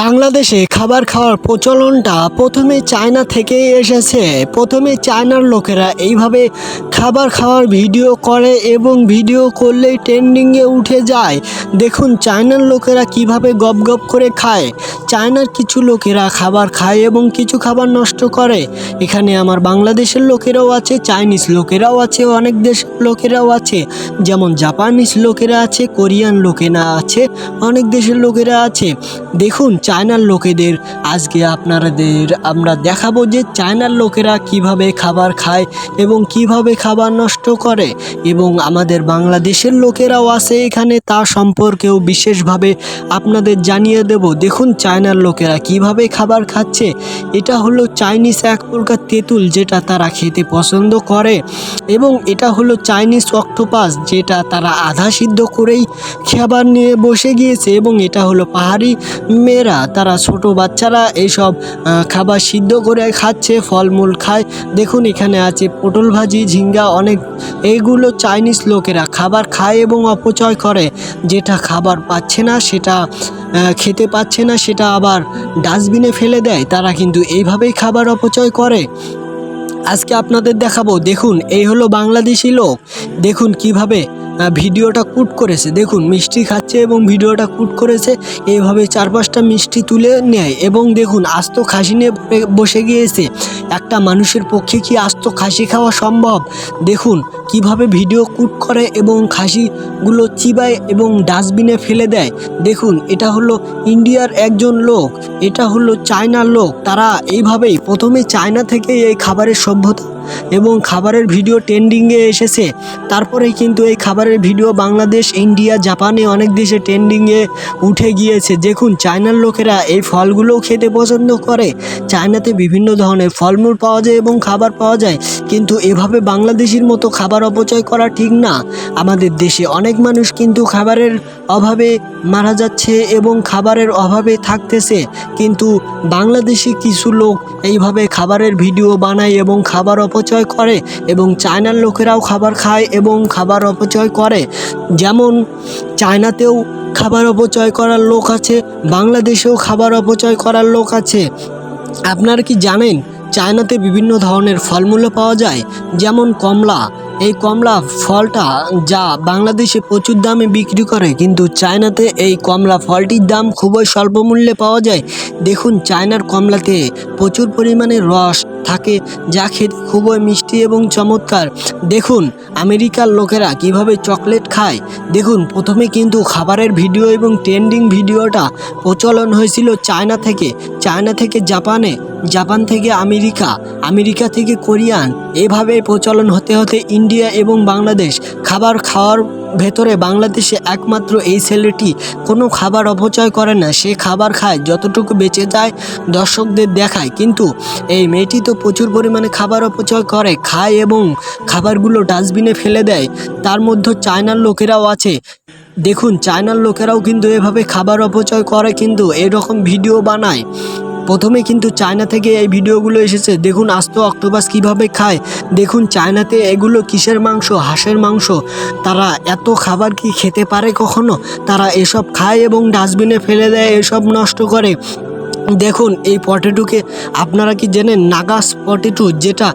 বাংলাদেশে খাবার খাওয়ার প্রচলনটা প্রথমে চায়না থেকেই এসেছে। প্রথমে চায়নার লোকেরা এইভাবে খাবার খাওয়ার ভিডিও করে এবং ভিডিও করলেই ট্রেন্ডিংয়ে উঠে যায়। দেখুন চায়নার লোকেরা কীভাবে গপ গপ করে খায়। চায়নার কিছু লোকেরা খাবার খায় এবং কিছু খাবার নষ্ট করে। এখানে আমার বাংলাদেশের লোকেরাও আছে, চাইনিজ লোকেরাও আছে, অনেক দেশের লোকেরাও আছে। যেমন জাপানিজ লোকেরা আছে, কোরিয়ান লোকেরা আছে, অনেক দেশের লোকেরা আছে। দেখুন চায়নার লোকেদের, আজকে আপনাদের আমরা দেখাবো যে চায়নার লোকেরা কীভাবে খাবার খায় এবং কীভাবে খাবার নষ্ট করে এবং আমাদের বাংলাদেশের লোকেরাও আছে এখানে, তা সম্পর্কেও বিশেষভাবে আপনাদের জানিয়ে দেব। দেখুন চায়নার লোকেরা কীভাবে খাবার খাচ্ছে। এটা হলো চাইনিজ এক প্রকার তেঁতুল যেটা তারা খেতে পছন্দ করে এবং এটা হলো চাইনিজ অক্টোপাস যেটা তারা আধা সিদ্ধ করেই খাবার নিয়ে বসে গিয়েছে এবং এটা হলো পাহাড়ি মেয়েরা তারা ছোট বাচ্চারা এইসব খাবার সিদ্ধ করে খাচ্ছে, ফলমূল খায়। দেখুন, এখানে আছে পটল ভাজি, ঝিঙ্গা, অনেক এইগুলো চাইনিজ লোকেরা খাবার খায় এবং অপচয় করে। যেটা খাবার পাচ্ছে না, সেটা খেতে পাচ্ছে না, সেটা আবার ডাস্টবিনে ফেলে দেয়। তারা কিন্তু এইভাবেই খাবার অপচয় করে। আজকে আপনাদের দেখাবো, দেখুন, এই হলো বাংলাদেশি লোক। দেখুন, কীভাবে ভিডিওটা কুট করেছে। দেখুন, মিষ্টি খাচ্ছে এবং ভিডিওটা কুট করেছে এইভাবে চার পাঁচটা মিষ্টি তুলে নেয়। এবং দেখুন, আস্ত খাসি নিয়ে বসে- গিয়েছে। একটা মানুষের পক্ষে কি আস্ত খাসি খাওয়া সম্ভব? দেখুন কীভাবে ভিডিও কুট করে এবং খাসিগুলো চিবায় এবং ডাস্টবিনে ফেলে দেয়? দেখুন, এটা হলো ইন্ডিয়ার একজন লোক, এটা হলো চায়নার লোক। তারা এইভাবেই প্রথমে চায়না থেকে এই খাবারের সভ্যতা এবং খাবারের ভিডিও ট্রেন্ডিংয়ে এসেছে। তারপরেই কিন্তু এই খাবারের ভিডিও বাংলাদেশ, ইন্ডিয়া, জাপানে অনেক দেশে ট্রেন্ডিংয়ে উঠে গিয়েছে। দেখুন, চায়নার লোকেরা এই ফলগুলোও খেতে পছন্দ করে। চায়নাতে বিভিন্ন ধরনের ফলমূল পাওয়া যায় এবং খাবার পাওয়া যায়। কিন্তু এভাবে বাংলাদেশির মতো খাবার অপচয় করা ঠিক না। আমাদের দেশে অনেক মানুষ কিন্তু খাবারের অভাবে মারা যাচ্ছে এবং খাবারের অভাবে থাকতেছে। কিন্তু বাংলাদেশি কিছু লোক এইভাবে খাবারের ভিডিও বানায় এবং খাবার অপচয় করে এবং চায়নার লোকেরাও খাবার খায় এবং খাবার অপচয় করে। যেমন চায়নাতেও খাবার অপচয় করার লোক আছে, বাংলাদেশেও খাবার অপচয় করার লোক আছে। আপনারা কি জানেন চায়নাতে বিভিন্ন ধরনের ফলমূলও পাওয়া যায়, যেমন কমলা। এই কমলা ফলটা যা বাংলাদেশে প্রচুর দামে বিক্রি করে, কিন্তু চায়নাতে এই কমলা ফলটির দাম খুবই স্বল্প মূল্যে পাওয়া যায়। দেখুন, চায়নার কমলাতে প্রচুর পরিমাণে রস থাকে, যা খেতে খুবই মিষ্টি এবং চমৎকার। দেখুন, আমেরিকার লোকেরা কীভাবে চকলেট খায়। দেখুন, প্রথমে কিন্তু খাবারের ভিডিও এবং ট্রেন্ডিং ভিডিওটা প্রচলন হয়েছিল চায়না থেকে। চায়না থেকে জাপানে জাপান থেকে আমেরিকা আমেরিকা থেকে কোরিয়ান এভাবে প্রচলন হতে হতে ইন্ডিয়া এবং বাংলাদেশ খাবার খাওয়ার ভেতরে বাংলাদেশে একমাত্র এই ছেলেটি কোনো খাবার অপচয় করে না। সে খাবার খায়, যতটুকু বেঁচে যায় দর্শকদের দেখায়। কিন্তু এই মেয়েটি তো প্রচুর পরিমাণে খাবার অপচয় করে, খায় এবং খাবারগুলো ডাস্টবিনে ফেলে দেয়। তার মধ্যে চায়নার লোকেরাও আছে। দেখুন, চায়নার লোকেরাও কিন্তু এভাবে খাবার অপচয় করে, কিন্তু এরকম ভিডিও বানায়। প্রথমে কিন্তু চায়না থেকে এই ভিডিওগুলো এসেছে। দেখুন, আস্ত অক্টোপাস কীভাবে খায়। দেখুন, চায়নাতে এগুলো কিসের মাংস? হাঁসের মাংস। তারা এত খাবার কি খেতে পারে কখনো? তারা এসব খায় এবং ডাস্টবিনে ফেলে দেয়, এসব নষ্ট করে। দেখুন, এই পটেটোকে আপনারা কি জানেন? নাগাস পটেটো, যেটা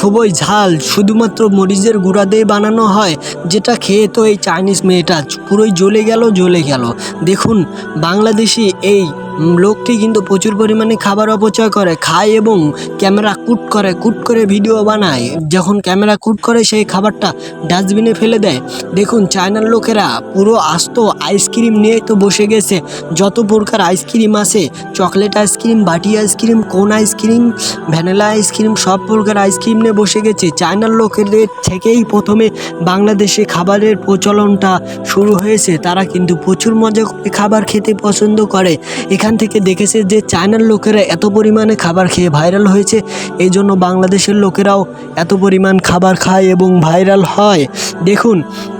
খুবই ঝাল, শুধুমাত্র মরিচের গুঁড়া দিয়ে বানানো হয়, যেটা খেয়ে তো এই চাইনিজ মেয়েটা পুরোই জ্বলে গেল জ্বলে গেল। দেখুন, বাংলাদেশি এই লোকটি কিন্তু প্রচুর পরিমাণে খাবার অপচয় করে, খায় এবং ক্যামেরা কুট করে কুট করে ভিডিও বানায়। যখন ক্যামেরা কুট করে, সেই খাবারটা ডাস্টবিনে ফেলে দেয়। দেখুন, চায়নার লোকেরা পুরো আস্ত আইসক্রিম নিয়ে তো বসে গেছে। যত প্রকার আইসক্রিম আছে, চকলেট আইসক্রিম, বাটি আইসক্রিম, কোন ice cream, vanilla ice cream, সব প্রকার আইসক্রিম নিয়ে বসে গেছে। চায়নার লোকেদের থেকেই প্রথমে বাংলাদেশে খাবারের প্রচলনটা শুরু হয়েছে। তারা কিন্তু প্রচুর মজা করে খাবার খেতে পছন্দ করে। এখান থেকে দেখেছে যে চায়নার লোকেরা এত পরিমাণে খাবার খেয়ে ভাইরাল হয়েছে, এই জন্য বাংলাদেশের লোকেরাও এত পরিমাণ খাবার খায় এবং ভাইরাল হয়। দেখুন,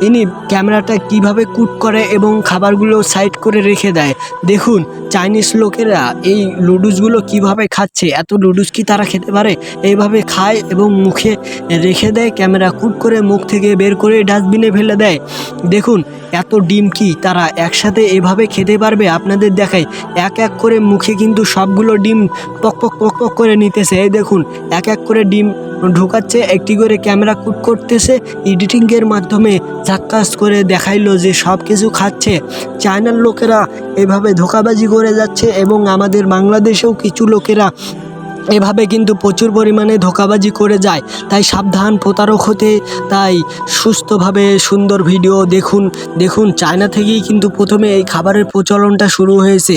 ইনি ক্যামেরাটা কীভাবে কুট করে এবং খাবারগুলো সাইড করে রেখে দেয়। দেখুন, চাইনিজ লোকেরা এই লুডুসগুলো কীভাবে খাচ্ছে, এত লুডুস কি তারা খেতে পারে? এইভাবে খায় এবং মুখে রেখে দেয়, ক্যামেরা কুট করে মুখ থেকে বের করে ডাস্টবিনে ফেলে দেয়। দেখুন, এত ডিম কি তারা একসাথে এভাবে খেতে পারবে? আপনাদের দেখায় এক এক এক করে মুখে কিন্তু সবগুলো ডিম পক পক পক পক করে নিতেছে। এই দেখুন, এক এক করে ডিম ঢুকাচ্ছে, একটি করে ক্যামেরা কুট করতেছে এডিটিংয়ের মাধ্যমে ঝাক্কাস করে দেখাইলো যে সব কিছু খাচ্ছে। চায়নার লোকেরা এভাবে ধোকাবাজি করে যাচ্ছে এবং আমাদের বাংলাদেশেও কিছু লোকেরা এভাবে কিন্তু প্রচুর পরিমাণে ধোকাবাজি করে যায়। তাই সাবধান, প্রতারক হতে, তাই সুস্থভাবে সুন্দর ভিডিও দেখুন। দেখুন চায়না থেকেই কিন্তু প্রথমে এই খাবারের প্রচলনটা শুরু হয়েছে।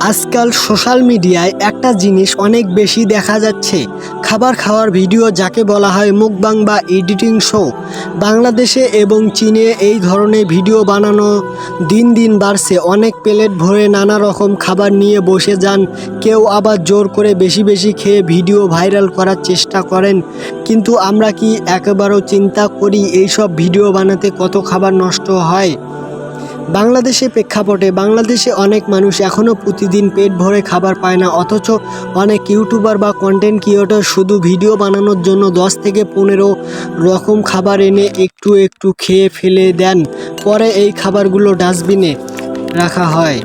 আজকাল সোশ্যাল মিডিয়ায় একটা জিনিস অনেক বেশি দেখা যাচ্ছে। খাবার খাওয়ার ভিডিও যাকে বলা হয় মুকবাং বা এডিটিং শো। বাংলাদেশে এবং চীনে এই ধরনের ভিডিও বানানো দিন দিন বাড়ছে। অনেক প্লেট ভরে নানা রকম খাবার নিয়ে বসে যান। কেউ আবার জোর করে বেশি বেশি খেয়ে ভিডিও ভাইরাল করার চেষ্টা করেন। কিন্তু আমরা কি একেবারেও চিন্তা করি এইসব ভিডিও বানাতে কত খাবার নষ্ট হয়? বাংলাদেশে প্রেক্ষাপটে বাংলাদেশে অনেক মানুষ এখনও প্রতিদিন পেট ভরে খাবার পায় না, অথচ অনেক ইউটিউবার বা কন্টেন্ট ক্রিয়েটর শুধু ভিডিও বানানোর জন্য দশ থেকে পনেরো রকম খাবার এনে একটু একটু খেয়ে ফেলে দেন। পরে এই খাবারগুলো ডাস্টবিনে রাখা হয়।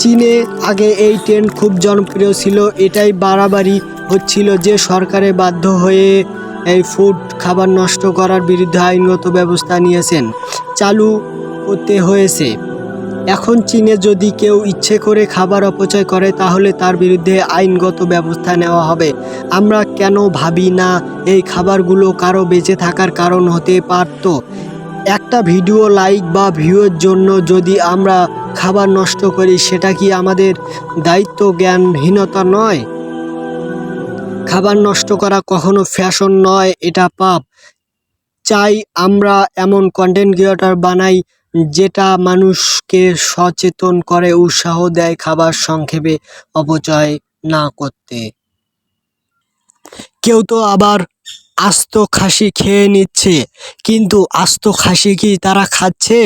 চীনে আগে এই ট্রেন্ড খুব জনপ্রিয় ছিল, এটাই বাড়াবাড়ি হচ্ছিল যে সরকারে বাধ্য হয়ে এই ফুড খাবার নষ্ট করার বিরুদ্ধে আইনগত ব্যবস্থা নিয়েছেন। চালু করতে হয়েছে। এখন চীনে যদি কেউ ইচ্ছে করে খাবার অপচয় করে, তাহলে তার বিরুদ্ধে আইনগত ব্যবস্থা নেওয়া হবে। আমরা কেন ভাবি না এই খাবারগুলো কারও বেঁচে থাকার কারণ হতে পারত? একটা ভিডিও লাইক বা ভিউয়ের জন্য যদি আমরা খাবার নষ্ট করি, সেটা কি আমাদের দায়িত্ব জ্ঞানহীনতা নয়? খাবার নষ্ট করা কখনো ফ্যাশন নয়, এটা পাপ। চাই আমরা এমন কন্টেন্ট ক্রিয়েটর বানাই যেটা মানুষকে সচেতন করে, উৎসাহ দেয়, খাবার সংক্ষেপে অপচয় না করতে। কেউ তো আবার আস্ত খাসি খেয়ে নিচ্ছে, কিন্তু আস্ত খাসি কি তারা খাচ্ছে?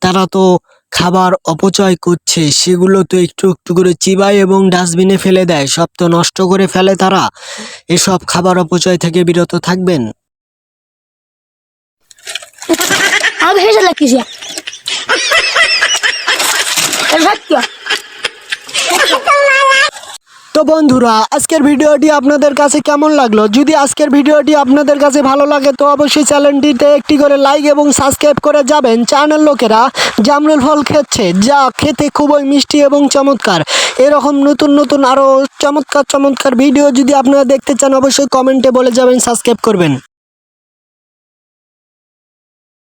তারা তো খাবার অপচয় করছে, সেগুলো তো একটু একটু করে চিবায় এবং ডাস্টবিনে ফেলে দেয়, সব তো নষ্ট করে ফেলে তারা। এসব খাবার অপচয় থেকে বিরত থাকবেন। তো বন্ধুরা, আজকের ভিডিওটি আপনাদের কাছে কেমন লাগল? যদি আজকের ভিডিওটি আপনাদের কাছে ভালো লাগে, তো অবশ্যই চ্যানেলটিতে একটি করে লাইক এবং সাবস্ক্রাইব করে যাবেন। চ্যানেল লোকেরা জামরুল ফল খেচ্ছে, যা খেতে খুবই মিষ্টি এবং চমৎকার। এরকম নতুন নতুন আরও চমৎকার চমৎকার ভিডিও যদি আপনারা দেখতে চান, অবশ্যই কমেন্টে বলে যাবেন সাবস্ক্রাইব করবেন।